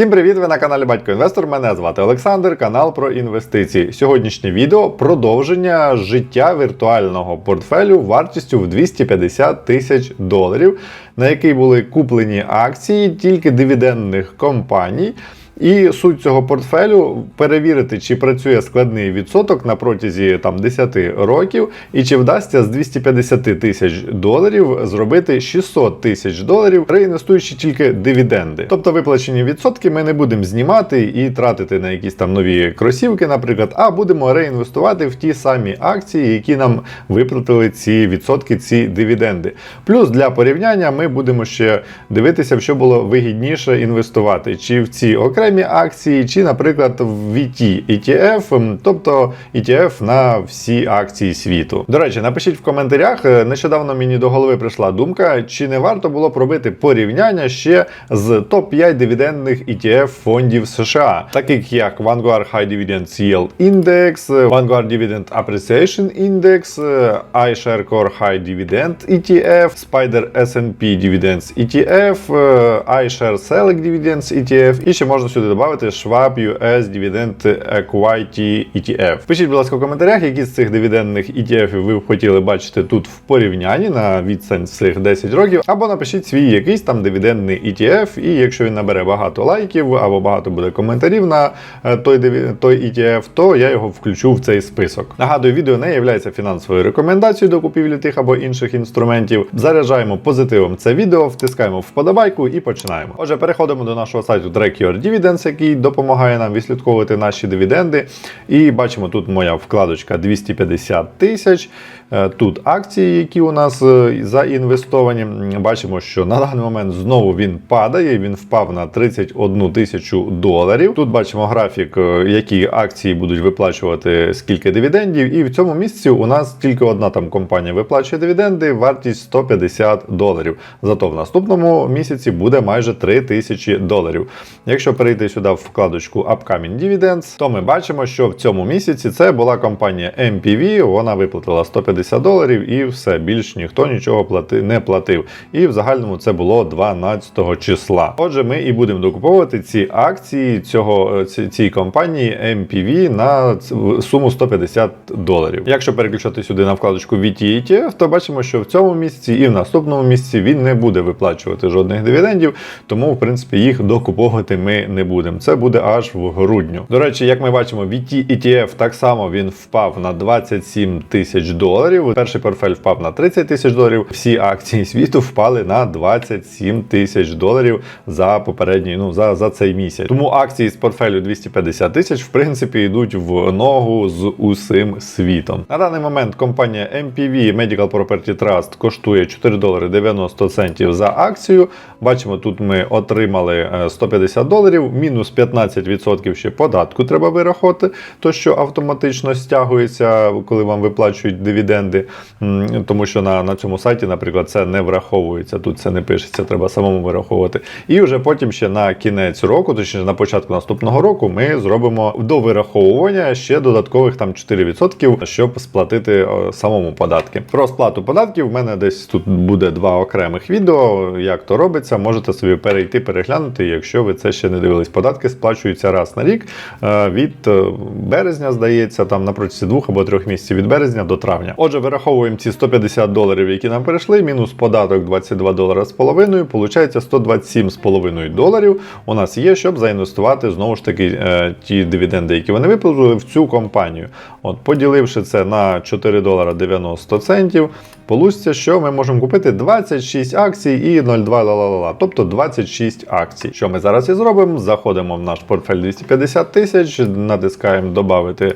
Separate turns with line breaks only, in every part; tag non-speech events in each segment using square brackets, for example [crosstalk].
Всім привіт! Ви на каналі Батько Інвестор. Мене звати Олександр, канал про інвестиції. Сьогоднішнє відео продовження життя віртуального портфелю вартістю в 250 тисяч доларів, на який були куплені акції тільки дивідендних компаній. І суть цього портфелю перевірити, чи працює складний відсоток на протязі там 10 років, і чи вдасться з 250 тисяч доларів зробити 600 тисяч доларів, реінвестуючи тільки дивіденди. Тобто виплачені відсотки ми не будемо знімати і тратити на якісь там нові кросівки, наприклад, а будемо реінвестувати в ті самі акції, які нам виплатили ці відсотки, ці дивіденди. Плюс для порівняння ми будемо ще дивитися, в що було вигідніше інвестувати, чи в ці окремі акції, чи, наприклад, в VT ETF, тобто ETF на всі акції світу. До речі, напишіть в коментарях. е, Нещодавно мені до голови прийшла думка, чи не варто було пробити порівняння ще з топ-5 дивідендних ETF фондів США, таких як Vanguard High Dividend Yield Index, е, Vanguard Dividend Appreciation Index, е, iShare Core High Dividend ETF, Spider S&P Dividends ETF, iShare Select Dividends ETF і ще можна сюди додати Schwab US Dividend Equity ETF. Пишіть, будь ласка, в коментарях, які з цих дивідендних ETF ви б хотіли бачити тут в порівнянні на відстань цих 10 років, або напишіть свій якийсь там дивідендний ETF, і якщо він набере багато лайків або багато буде коментарів на е, той, той ETF, то я його включу в цей список. Нагадую, відео не є фінансовою рекомендацією до купівлі тих або інших інструментів. Заряджаємо позитивом це відео, втискаємо вподобайку і починаємо. Отже, переходимо до нашого сайту Track Your Dividends, який допомагає нам відслідковувати наші дивіденди. І бачимо, тут моя вкладочка 250 тисяч. Е, Тут акції, які у нас е, заінвестовані. Бачимо, що на даний момент знову він падає. Він впав на 31 тисячу доларів. Тут бачимо графік, е, які акції будуть виплачувати скільки дивідендів. І в цьому місці у нас тільки одна там компанія виплачує дивіденди, вартість 150 доларів. Зато в наступному місяці буде майже 3 тисячі доларів. Якщо перейти сюди в вкладочку Upcoming Dividends, то ми бачимо, що в цьому місяці це була компанія MPV, вона виплатила 150 доларів і все, більш ніхто нічого плати, не платив. І в загальному це було 12 числа. Отже, ми і будемо докуповувати ці акції цього ці- цієї компанії MPV на суму 150 доларів. Якщо переключати сюди на вкладочку VT ETF, то бачимо, що в цьому місяці і в наступному місяці він не буде виплачувати жодних дивідендів, тому в принципі їх докуповувати ми не будемо. Це буде аж в грудню. До речі, як ми бачимо, VT ETF так само він впав на 27 тисяч доларів. Перший портфель впав на 30 тисяч доларів. Всі акції світу впали на 27 тисяч доларів за попередній, ну за, за цей місяць. Тому акції з портфелю 250 тисяч, в принципі, йдуть в ногу з усім світом. На даний момент компанія MPV Medical Property Trust коштує 4 долари 90 центів за акцію. Бачимо, тут ми отримали е, 150 доларів, мінус 15% ще податку треба вирахувати, то що автоматично стягується, коли вам виплачують дивіденди. Тому що на, на цьому сайті, наприклад, це не враховується. Тут це не пишеться, треба самому вираховувати. І вже потім ще на кінець року, точніше на початку наступного року, ми зробимо до вираховування ще додаткових там 4%, щоб сплатити е, самому податки. Про сплату податків в мене десь тут буде два окремих відео. Як то робиться, можете собі перейти, переглянути, якщо ви це ще не дивились. Податки сплачуються раз на рік е, від е, березня, здається, там на протязі двох або трьох місяців від березня до травня. Отже, вираховуємо ці 150 доларів, які нам перейшли, мінус податок 22 долара з половиною, получається 127 з половиною доларів. У нас є, щоб заінвестувати знову ж таки е, ті дивіденди, які вони виплатили в цю компанію. От, поділивши це на 4 долара 90 центів, Получиться, що ми можемо купити 26 акцій і 0,2 ла-ла-ла-ла, тобто 26 акцій. Що ми зараз і зробимо? Заходимо в наш портфель 250 тисяч, натискаємо додати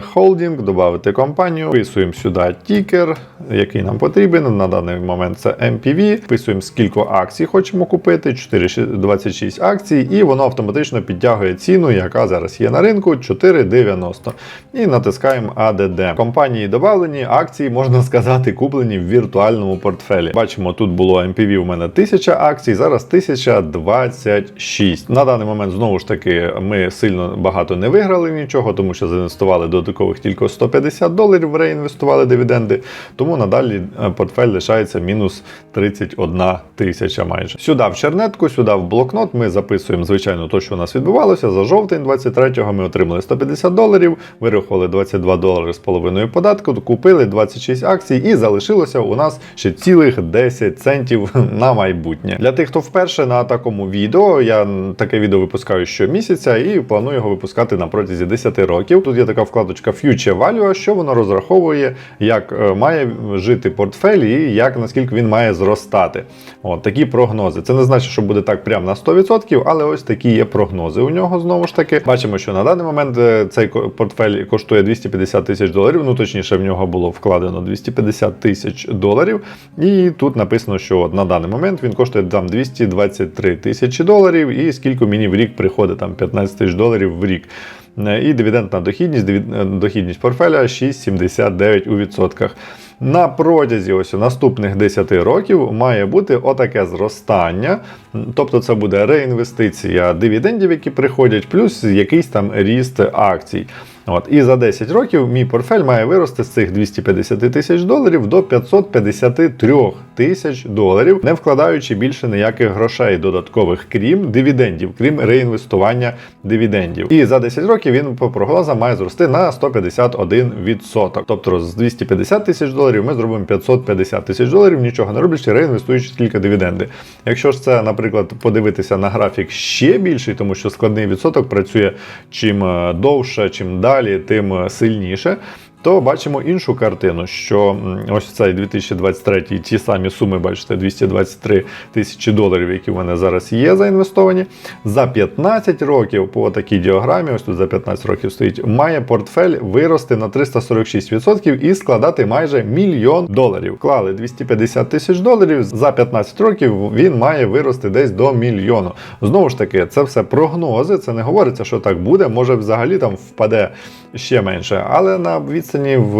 холдинг, додати компанію, вписуємо сюди тікер, який нам потрібен. На даний момент це MPV. Вписуємо, скільки акцій хочемо купити, 4, 26 акцій, і воно автоматично підтягує ціну, яка зараз є на ринку 4,90. І натискаємо ADD. Компанії додавлені, акції, можна сказати, куплені представлені в віртуальному портфелі. Бачимо, тут було MPV у мене 1000 акцій, зараз 1026. На даний момент знову ж таки ми сильно багато не виграли нічого, тому що заінвестували додаткових тільки 150 доларів, реінвестували дивіденди. Тому надалі е, портфель лишається мінус 31 тисяча майже. Сюди в чернетку, сюди в блокнот. Ми записуємо, звичайно, то, що у нас відбувалося. За жовтень 23-го ми отримали 150 доларів, вирахували 22 долари з половиною податку, купили 26 акцій і залишилося у нас ще цілих 10 центів [laughs] на майбутнє. Для тих, хто вперше на такому відео, я таке відео випускаю щомісяця і планую його випускати на протязі 10 років. Тут є така вкладочка Future Value, що воно розраховує, як е, має жити портфель і як наскільки він має зростати. От такі прогнози. Це не значить, що буде так прямо на 100%, але ось такі є прогнози у нього знову ж таки. Бачимо, що на даний момент е, цей портфель коштує 250 тисяч доларів. Ну точніше, в нього було вкладено 250 тисяч доларів. І тут написано, що на даний момент він коштує там 223 тисячі доларів, і скільки мені в рік приходить там 15 тисяч доларів в рік. Е, І дивідендна дохідність, е, дохідність портфеля 6,79 у відсотках. На протязі ось наступних 10 років має бути отаке зростання. Тобто це буде реінвестиція дивідендів, які приходять, плюс якийсь там ріст акцій. От. І за 10 років мій портфель має вирости з цих 250 тисяч доларів до 553 тисяч доларів, не вкладаючи більше ніяких грошей додаткових, крім дивідендів, крім реінвестування дивідендів. І за 10 років він по прогнозам має зрости на 151%. Тобто з 250 тисяч доларів ми зробимо 550 тисяч доларів, нічого не роблячи, реінвестуючи тільки дивіденди. Якщо ж це, наприклад, подивитися на графік ще більший, тому що складний відсоток працює чим е, довше, чим далі, тим е, сильніше. То бачимо іншу картину, що ось цей 2023 ті самі суми, бачите, 223 тисячі доларів, які в мене зараз є заінвестовані. За 15 років по такій діаграмі, ось тут за 15 років стоїть, має портфель вирости на 346% і складати майже мільйон доларів. Вклали 250 тисяч доларів. За 15 років він має вирости десь до мільйону. Знову ж таки, це все прогнози. Це не говориться, що так буде. Може, взагалі там впаде ще менше, але на відстані в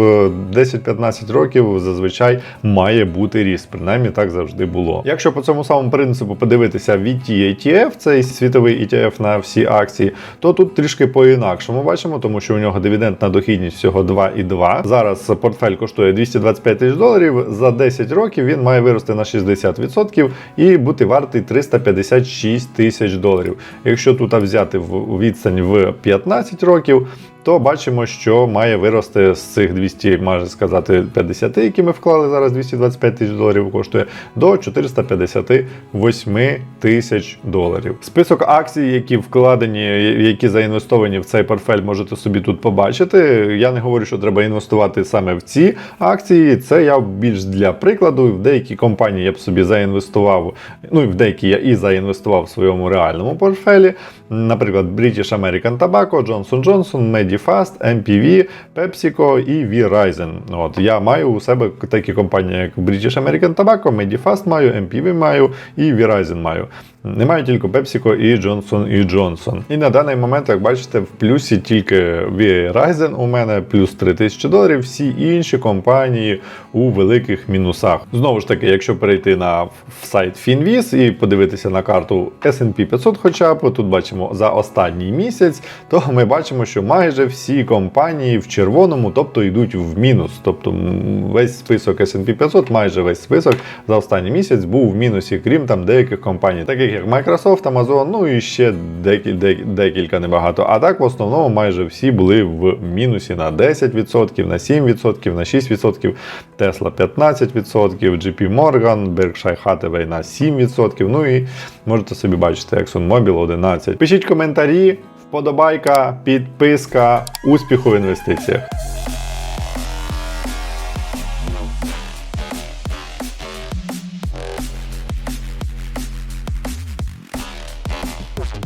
10-15 років зазвичай має бути ріст. Принаймні так завжди було. Якщо по цьому самому принципу подивитися VT ETF, цей світовий ETF на всі акції, то тут трішки по-інакшому бачимо, тому що у нього дивідендна дохідність всього 2,2. Зараз портфель коштує 225 тисяч доларів. За 10 років він має вирости на 60% і бути вартий 356 тисяч доларів. Якщо тут взяти в відстань в 15 років, то бачимо, що має вирости з цих 200, майже сказати, 50, які ми вклали зараз 225 тисяч доларів коштує, до 458 тисяч доларів. Список акцій, які вкладені, які заінвестовані в цей портфель, можете собі тут побачити. Я не говорю, що треба інвестувати саме в ці акції. Це я більш для прикладу. В деякі компанії я б собі заінвестував. Ну і в деякі я і заінвестував в своєму реальному портфелі. Наприклад, British American Tobacco, Johnson Johnson, Medifast, MPV, PepsiCo і V-Ryzen. От я маю у себе такі компанії, як British American Tobacco, Medifast маю, MPV маю і V-Ryzen маю. Немає тільки PepsiCo і Johnson Johnson. І на даний момент, як бачите, в плюсі тільки Verizon у мене плюс 3000 доларів, всі інші компанії у великих мінусах. Знову ж таки, якщо перейти на сайт Finviz і подивитися на карту S&P 500 хоча б, тут бачимо за останній місяць, то ми бачимо, що майже всі компанії в червоному, тобто йдуть в мінус. Тобто весь список S&P 500, майже весь список за останній місяць був в мінусі, крім там деяких компаній, таких як Microsoft, Amazon, ну і ще декіль, дек- декілька небагато. А так в основному майже всі були в мінусі на 10%, на 7%, на 6%, Tesla 15%, JP Morgan, Berkshire Hathaway на 7%. Ну і можете собі бачити, ExxonMobil 11%. Пишіть коментарі, вподобайка, підписка, успіху в інвестиціях.